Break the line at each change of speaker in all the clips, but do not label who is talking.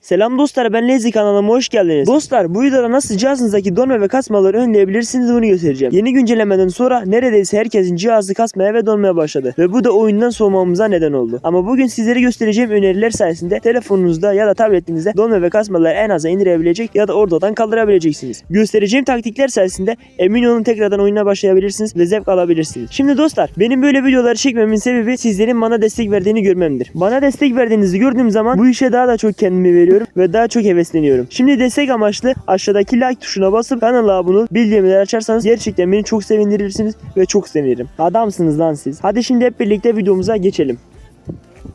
Selam dostlar ben Lezi kanalıma hoş geldiniz. Dostlar bu videoda nasıl cihazınızdaki donma ve kasmaları önleyebilirsiniz bunu göstereceğim. Yeni güncellemeden sonra neredeyse herkesin cihazı kasmaya ve donmaya başladı. Ve bu da oyundan soğumamıza neden oldu. Ama bugün sizlere göstereceğim öneriler sayesinde telefonunuzda ya da tabletinizde donma ve kasmaları en aza indirebilecek ya da oradan kaldırabileceksiniz. Göstereceğim taktikler sayesinde emin olun tekrardan oyuna başlayabilirsiniz ve zevk alabilirsiniz. Şimdi dostlar benim böyle videoları çekmemin sebebi sizlerin bana destek verdiğini görmemdir. Bana destek verdiğinizi gördüğüm zaman bu işe daha da çok kendimi veriyorum ve daha çok hevesleniyorum. Şimdi destek amaçlı aşağıdaki like tuşuna basıp kanala abone olup bildirimleri açarsanız gerçekten beni çok sevindirirsiniz ve çok sevinirim. Adamsınız lan siz. Hadi şimdi hep birlikte videomuza geçelim.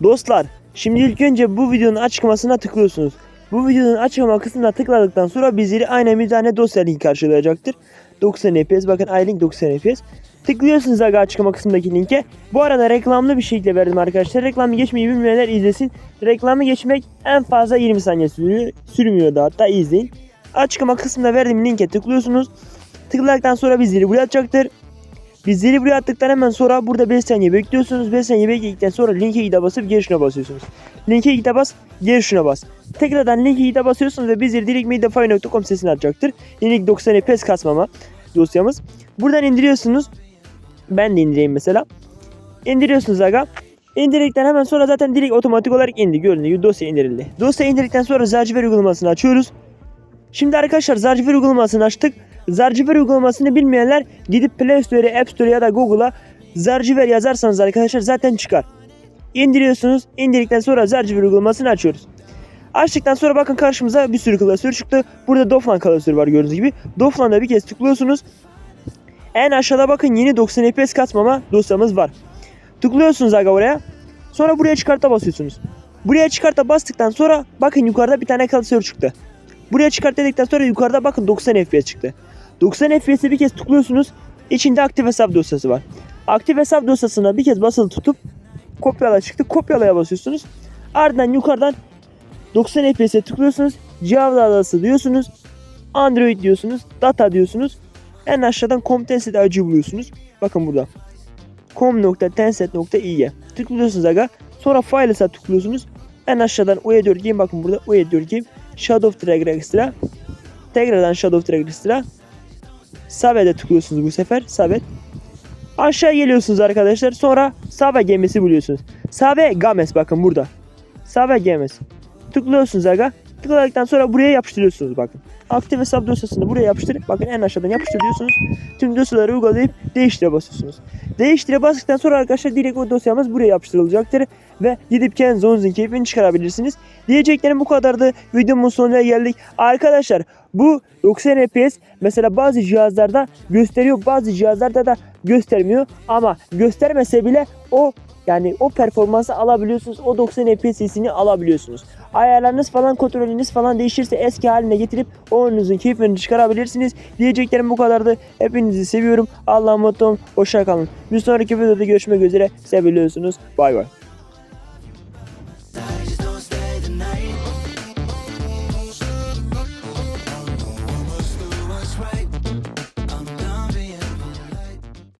Dostlar şimdi ilk önce bu videonun açıklamasına tıklıyorsunuz. Bu videonun açıklama kısmına tıkladıktan sonra bizleri aynen bir tane dosya linki karşılayacaktır. 90 fps bakın iLink 90 fps. Tıklıyorsunuz aga açıklama kısmındaki linke. Bu arada reklamlı bir şekilde verdim arkadaşlar. Reklamı geçmeyi bilmeyenler izlesin. Reklamı geçmek en fazla 20 saniye sürüyor. Sürmüyor da hatta izleyin. Açıklama kısmında verdiğim linke tıklıyorsunuz. Tıkladıktan sonra bizleri buraya atacaktır. Bizleri buraya attıktan hemen sonra burada 5 saniye bekliyorsunuz. 5 saniye bekledikten sonra linke gide basıp geri şuna basıyorsunuz. Linke gide bas, geri şuna bas. Tekrardan linke gide basıyorsunuz ve bizleri direkt medify.com sitesine atacaktır. Unique 90 FPS kasmama dosyamız. Buradan indiriyorsunuz. Ben de indireyim mesela. İndiriyorsunuz aga. İndirdikten hemen sonra zaten direkt otomatik olarak indi. Gördüğünüz dosya indirildi. Dosya indirdikten sonra Zarciver uygulamasını açıyoruz. Şimdi arkadaşlar Zarciver uygulamasını açtık. Zarciver uygulamasını bilmeyenler gidip Play Store'a, App Store ya da Google'a Zarciver yazarsanız arkadaşlar zaten çıkar. İndiriyorsunuz. İndirdikten sonra Zarciver uygulamasını açıyoruz. Açtıktan sonra bakın karşımıza bir sürü klasör çıktı. Burada Doflan klasörü var gördüğünüz gibi. Doflan'da bir kez tıklıyorsunuz. En aşağıda bakın yeni 90 FPS katmama dosyamız var. Tıklıyorsunuz aga oraya. Sonra buraya çıkarta basıyorsunuz. Buraya çıkarta bastıktan sonra bakın yukarıda bir tane klasör çıktı. Buraya çıkart dedikten sonra yukarıda bakın 90 FPS çıktı. 90 FPS'e bir kez tıklıyorsunuz. İçinde aktif hesap dosyası var. Aktif hesap dosyasına bir kez basılı tutup kopyala çıktı. Kopyalaya basıyorsunuz. Ardından yukarıdan 90 FPS'e tıklıyorsunuz. Java adası diyorsunuz. Android diyorsunuz. Data diyorsunuz. En aşağıdan com.tenset acı buluyorsunuz. Bakın burada. com.tenset.ie Tıklıyorsunuz aga. Sonra Files'a tıklıyorsunuz. En aşağıdan UE4 Game bakın burada UE4 Game Shadow Drag Extra Tekrardan Shadow Drag Extra Sabet'e tıklıyorsunuz bu sefer. Sabet. Aşağı geliyorsunuz arkadaşlar. Sonra Sabe gemisi buluyorsunuz. Sabe Games bakın burada. Sabe Games. Tıklıyorsunuz aga. Tıkladıktan sonra buraya yapıştırıyorsunuz bakın. Aktif hesap dosyasını buraya yapıştırıp bakın en aşağıdan yapıştır diyorsunuz. Tüm dosyaları uygulayıp değiştire basıyorsunuz. Değiştire bastıktan sonra arkadaşlar direkt o dosyamız buraya yapıştırılacaktır. Ve gidip kendinizin keyfini çıkarabilirsiniz. Diyeceklerim bu kadardı. Videomun sonuna geldik. Arkadaşlar bu 90 FPS mesela bazı cihazlarda gösteriyor bazı cihazlarda da göstermiyor. Ama göstermese bile o yani o performansı alabiliyorsunuz. O 90 FPS'ini alabiliyorsunuz. Ayarlarınız falan kontrolünüz falan değişirse eski haline getirip oyununuzun keyfini çıkarabilirsiniz. Diyeceklerim bu kadardı. Hepinizi seviyorum. Allah'a emanet olun. Hoşça kalın. Bir sonraki videoda görüşmek üzere. Seviyorsunuz. Bay bay.